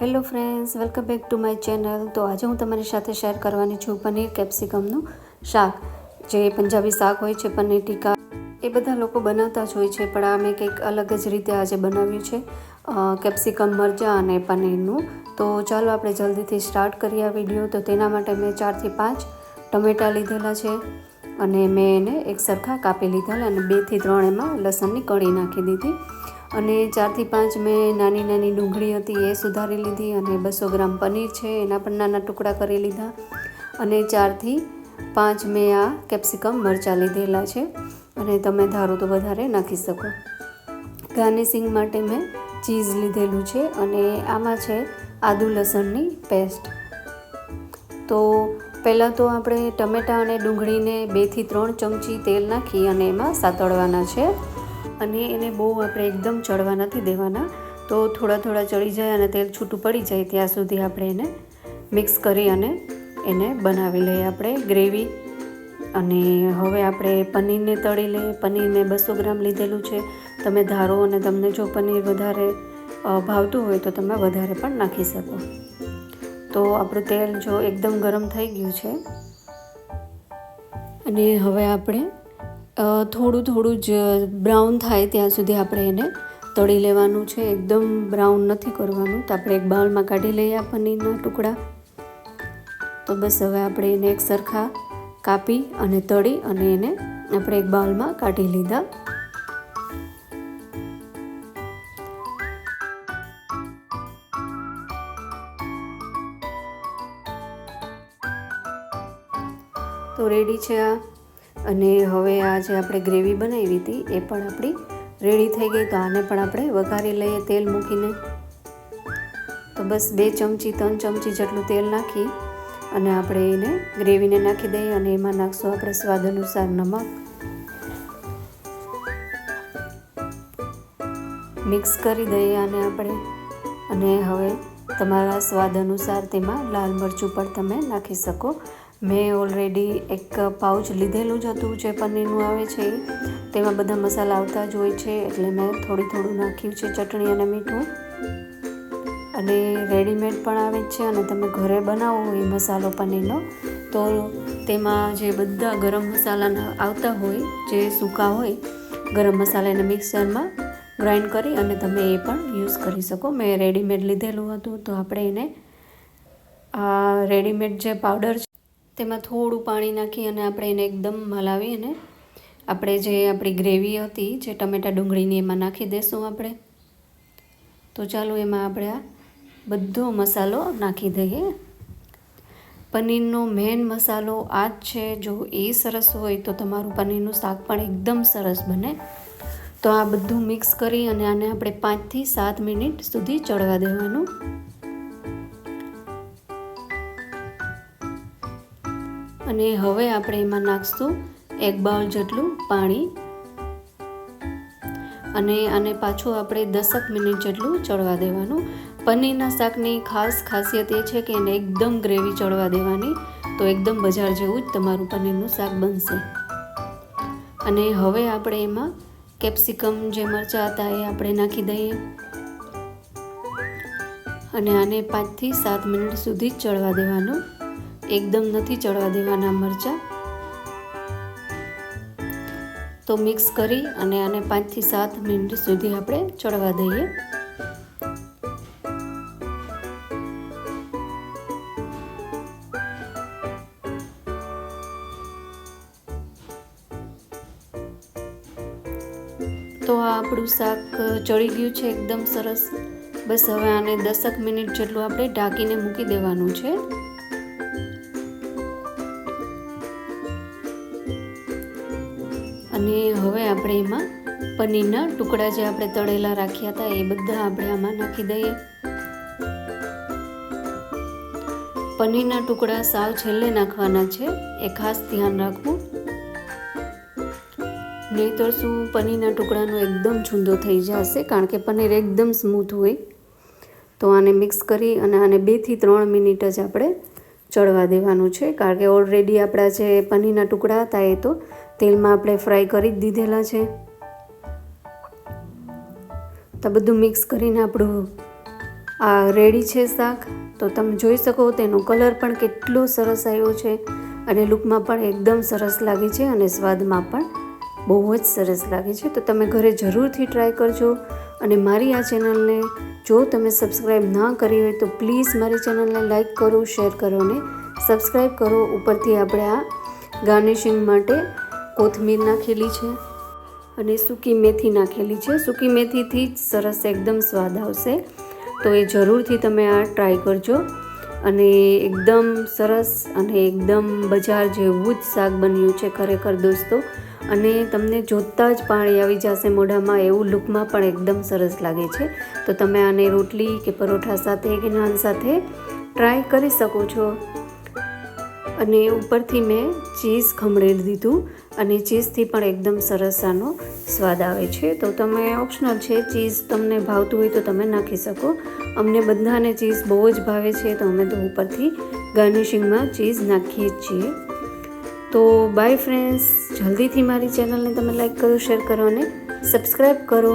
Hello friends welcome back to my channel તો આજે હું તમારી સાથે શેર કરવાની છું પનીર કેપ્સિકમનું શાક. જે પંજાબી શાક હોય છે, પનીર ટીકા, એ બધા લોકો બનાવતા જ હોય છે, પણ આ મેં કંઈક અલગ જ રીતે આજે બનાવ્યું છે કેપ્સિકમ મરચાં અને પનીરનું. તો ચાલો આપણે જલ્દીથી સ્ટાર્ટ કરીએ આ વીડિયો તો તેના માટે મેં ચારથી પાંચ ટમેટાં લીધેલા છે અને મેં એને એક સરખા કાપી લીધેલા અને બેથી ત્રણ એમાં લસણની કળી નાખી દીધી. અને ચારથી પાંચ મેં નાની નાની ડુંગળી હતી એ સુધારી લીધી અને બસો ગ્રામ પનીર છે એના પણ નાના ટુકડા કરી લીધા. અને ચારથી પાંચ મેં આ કેપ્સિકમ મરચાં લીધેલા છે. અને તમે ધારો તો વધારે નાખી શકો. ગાર્નિશિંગ માટે મેં ચીઝ લીધેલું છે અને આમાં છે આદુ લસણની પેસ્ટ. તો પહેલાં તો આપણે ટમેટાં અને ડુંગળીને બેથી ત્રણ ચમચી તેલ નાખી અને એમાં સાતળવાના છે. અને એને બહુ આપણે એકદમ ચડવા નથી દેવાના. તો થોડા થોડા ચડી જાય અને તેલ છૂટું પડી જાય ત્યાં સુધી આપણે એને મિક્સ કરી અને એને બનાવી લઈએ આપણે ગ્રેવી. અને હવે આપણે પનીરને તળી લઈએ. પનીરને બસો ગ્રામ લીધેલું છે. તમે ધારો અને તમને જો પનીર વધારે ભાવતું હોય તો તમે વધારે પણ નાખી શકો. તો આપણું તેલ જો એકદમ ગરમ થઈ ગયું છે. અને હવે આપણે થોડું થોડું જ બ્રાઉન થાય ત્યાં સુધી આપણે એને તળી લેવાનું છે. એકદમ બ્રાઉન નથી કરવાનું. તો આપણે એક બાઉલમાં કાઢી લઈએ આ પનીરના ટુકડા. તો બસ હવે આપણે એને એક સરખા કાપી અને તળી અને એને આપણે એક બાઉલમાં કાઢી લીધા. તો રેડી છે આ અને હવે આ જે આપણે ગ્રેવી બનાવી હતી એ પણ આપણી રેડી થઈ ગઈ. તો આને પણ આપણે વઘારી લઈએ તેલ મૂકીને. તો બસ બે ચમચી, ત્રણ ચમચી જેટલું તેલ નાખી અને આપણે એને ગ્રેવીને નાખી દઈએ અને એમાં નાખશું આપણે સ્વાદ અનુસાર નમક. મિક્સ કરી દઈએ આને આપણે. અને હવે તમારા સ્વાદ અનુસાર તેમાં લાલ મરચું પણ તમે નાખી શકો. મેં ઓલરેડી એક પાઉચ લીધેલું જ હતું, જે પનીરનું આવે છે. તેમાં બધા મસાલા આવતા જ હોય છે, એટલે મેં થોડું થોડું નાખ્યું છે, ચટણી અને મીઠું. અને રેડીમેડ પણ આવે છે, અને તમે ઘરે બનાવો એ મસાલો પનીરનો, તો તેમાં જે બધા ગરમ મસાલાના આવતા હોય, જે સૂકા હોય, ગરમ મસાલાને મિક્સરમાં ગ્રાઇન્ડ કરી અને તમે એ પણ યુઝ કરી શકો. મેં રેડીમેડ લીધેલું હતું, તો આપણે એને આ રેડીમેડ જે પાવડર છે તેમાં થોડું પાણી નાખી અને આપણે એને એકદમ હલાવી અને આપણે જે આપણી ગ્રેવી હતી, જે ટમેટા ડુંગળીની એમાં નાખી દઈશું આપણે. તો ચાલો એમાં આપણે આ બધો મસાલો નાખી દઈએ. પનીરનો મેન મસાલો આ જ છે. જો એ સરસ હોય તો તમારું પનીરનું શાક પણ એકદમ સરસ બને. તો આ બધું મિક્સ કરી અને આને આપણે પાંચથી સાત મિનિટ સુધી ચડવા દેવાનું. અને હવે આપણે એમાં નાખશું એક બાઉલ જેટલું પાણી. અને આને પાછું આપણે દસક મિનિટ જેટલું ચડવા દેવાનું. પનીરના શાકની ખાસ ખાસિયત એ છે કે એને એકદમ ગ્રેવી ચડવા દેવાની. તો એકદમ બજાર જેવું જ તમારું પનીરનું શાક બનશે. અને હવે આપણે એમાં કેપ્સિકમ જે મરચાં હતા એ આપણે નાખી દઈએ. અને આને પાંચથી સાત મિનિટ સુધી જ ચડવા દેવાનું. એકદમ નથી ચડવા દેવાના મરચાં. તો મિક્સ કરી અને આને પાંચથી સાત મિનિટ સુધી આપણે ચડવા દઈએ. તો આ આપણું શાક ચડી ગયું છે એકદમ સરસ. બસ હવે આને દસક મિનિટ જેટલું આપણે ઢાંકીને મૂકી દેવાનું છે. અને હવે આપણે એમાં પનીરના ટુકડા જે આપણે તળેલા રાખ્યા હતા, એ બધા આપણે આમાં નાખી દઈએ. પનીરના ટુકડા સાવ છેલ્લે નાખવાના છે, એ ખાસ ધ્યાન રાખવું. નહીંતર શું પનીરના ટુકડાનો એકદમ છૂંદો થઈ જશે, કારણ કે પનીર એકદમ સ્મૂથ હોય. તો આને મિક્સ કરી અને આને બેથી ત્રણ મિનિટ જ આપણે ચડવા દેવાનું છે, કારણ કે ઓલરેડી આપણા જે પનીરના ટુકડા હતા એ તો તેલમાં આપણે ફ્રાય કરી જ દીધેલા છે. તો બધું મિક્સ કરીને આપણું આ રેડી છે શાક. તો તમે જોઈ શકો તેનો કલર પણ કેટલો સરસ આવ્યો છે અને લુકમાં પણ એકદમ સરસ લાગે છે અને સ્વાદમાં પણ બહુ જ સરસ લાગે છે. તો તમે ઘરે જરૂરથી ટ્રાય કરજો. અને મારી આ ચેનલને જો તમે સબસ્ક્રાઈબ ના કરી હોય તો પ્લીઝ મારી ચેનલને લાઈક કરો, શેર કરો અને સબસ્ક્રાઈબ કરો. ઉપરથી આપણે આ ગાર્નિશિંગ માટે કોથમીર નાખેલી છે અને સૂકી મેથી નાખેલી છે. સૂકી મેથીથી જ સરસ એકદમ સ્વાદ આવશે. તો એ જરૂરથી તમે આ ટ્રાય કરજો અને એકદમ સરસ અને એકદમ બજાર જેવું જ શાક બન્યું છે ખરેખર દોસ્તો. અને તમને જોતાં જ પાણી આવી જશે મોઢામાં એવું લુકમાં પણ એકદમ સરસ લાગે છે. તો તમે આને રોટલી કે પરોઠા સાથે કે નાન સાથે ટ્રાય કરી શકો છો. અને ઉપરથી મેં ચીઝ ખમણેલી દીધું અને ચીઝથી પણ એકદમ સરસ આનો સ્વાદ આવે છે. તો તમે ઓપ્શનલ છે, ચીઝ તમને ભાવતું હોય તો તમે નાખી શકો. અમને બધાને ચીઝ બહુ જ ભાવે છે, તો અમે તો ઉપરથી ગાર્નિશિંગમાં ચીઝ નાખીએ જ છીએ. તો બાય ફ્રેન્ડ્સ જલ્દીથી મારી ચેનલને તમે લાઈક કરો શેર કરો અને સબસ્ક્રાઈબ કરો.